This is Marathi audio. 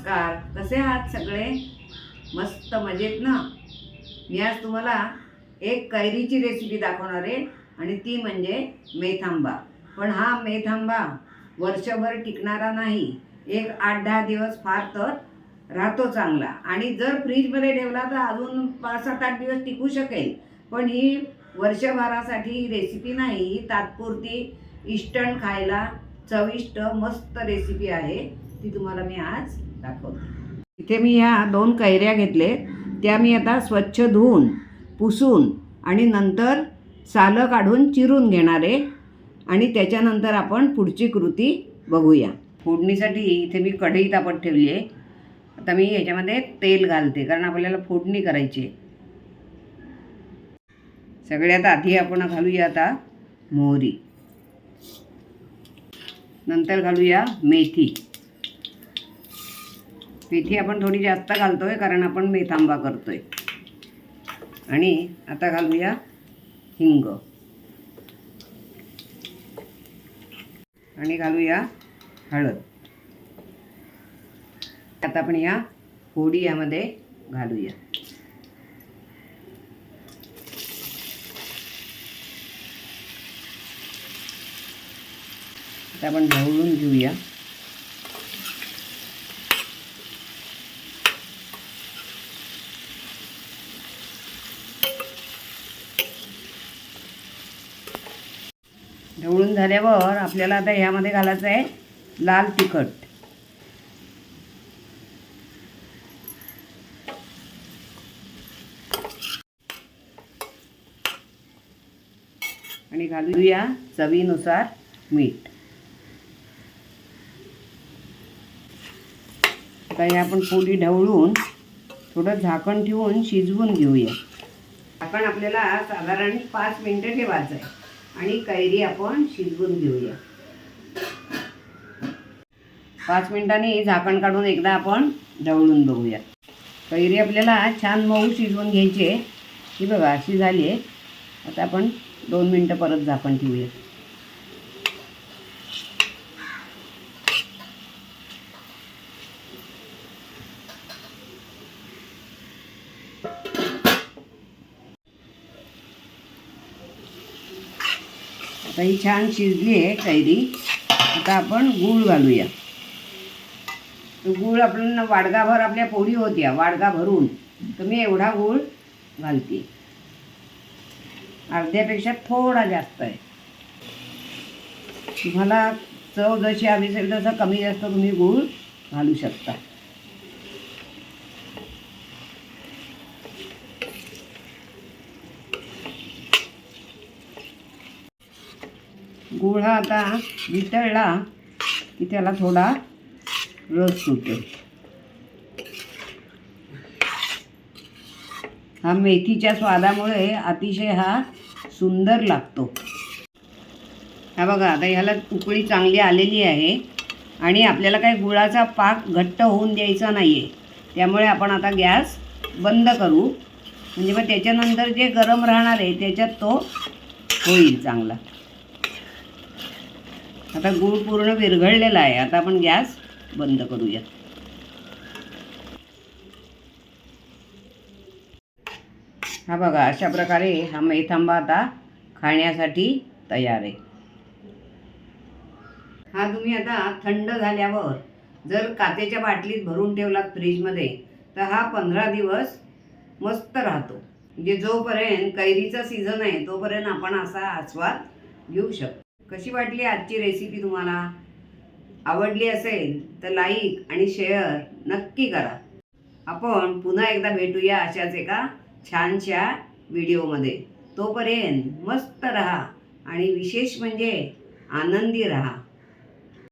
नमस्कार. कसे आहात सगळे? मस्त मजेत ना? मी आज तुम्हाला एक कैरीची रेसिपी दाखवणार आहे आणि ती म्हणजे मेथांबा. पण हा मेथांबा वर्षभर टिकणारा नाही. एक आठ दहा दिवस फार तर राहतो चांगला. आणि जर फ्रीजमध्ये ठेवला तर अजून पाच सात आठ दिवस टिकू शकेल. पण ही वर्षभरासाठी रेसिपी नाही. ही तात्पुरती इष्टण खायला चविष्ट मस्त रेसिपी आहे. ती तुम्हाला मी आज दाखवते. इथे मी ह्या दोन कैऱ्या घेतले. त्या मी आता स्वच्छ धुवून पुसून आणि नंतर सालं काढून चिरून घेणार आहे. आणि त्याच्यानंतर आपण पुढची कृती बघूया. फोडणीसाठी इथे मी कढई तापत ठेवली आहे. आता मी याच्यामध्ये तेल घालते कारण आपल्याला फोडणी करायची आहे. सगळ्यात आधी आपण घालूया आता मोहरी. नंतर घालूया मेथी. मेथी आपण थोडी जास्त घालतोय कारण आपण मेथांबा करतोय. आणि आता घालूया हिंग. आणि घालूया हळद. आता आपण या फोडी यामध्ये घालूया. आता आपण ढवळून घेऊया. ढवळून झाल्यावर आपल्याला आता ह्यामध्ये घालायचं आहे लाल तिखट. आणि घालूया चवीनुसार मीठ. आता हे आपण पोळी ढवळून थोडं झाकण ठेवून शिजवून घेऊया. झाकण आपल्याला साधारण पाच मिनटं ठेवायचं आहे. आणि कैरी आपण शिजवून घेऊया. पाच मिनिटांनी झाकण काढून एकदा आपण ढवळून बघूया. कैरी आपल्याला छान मऊ शिजवून घ्यायची आहे. ही बघा अशी झाली आहे. आता आपण दोन मिनटं परत झाकण ठेवूया. आता ही छान शिजली आहे कैरी. आता आपण गूळ घालूया. तो गूळ आपण वाडगाभर आपल्या पोळी होत्या वाडगा भरून तर मी एवढा गूळ घालते. अर्ध्यापेक्षा थोडा जास्त आहे. तुम्हाला चव जशी हवी असेल तसं कमी जास्त तुम्ही गूळ घालू शकता. गुळ हा आता वितळला की त्याला थोडा रस सुटेल हा मेथीच्या स्वादामुळे अतिशय हा सुंदर लागतो. हा बघा आता ह्याला उकळी चांगली आलेली आहे आणि आपल्याला काही गुळाचा पाक घट्ट होऊन द्यायचा नाही आहे त्यामुळे आपण आता गॅस बंद करू. म्हणजे मग त्याच्यानंतर जे गरम राहणार आहे त्याच्यात तो होईल चांगला. आता गूळ पूर्ण विरघळलेला आहे. आता आपण गॅस बंद करूया. हा बघा अशा प्रकारे हा मैथांबा आता खाण्यासाठी तयार आहे. हा तुम्ही आता थंड झाल्यावर जर काचेच्या बाटलीत भरून ठेवलात फ्रीजमध्ये तर हा पंधरा दिवस मस्त राहतो. म्हणजे जोपर्यंत कैरीचा सीझन आहे तोपर्यंत आपण असा आस्वाद घेऊ शकतो. कशी वाटली आजची रेसिपी तुम्हाला? आवडली असेल तर लाईक आणि शेअर नक्की करा. आपण पुन्हा एकदा भेटूया अशाच एका छानशा व्हिडिओमध्ये तोपर्यंत मस्त रहा आणि विशेष म्हणजे आनंदी रहा.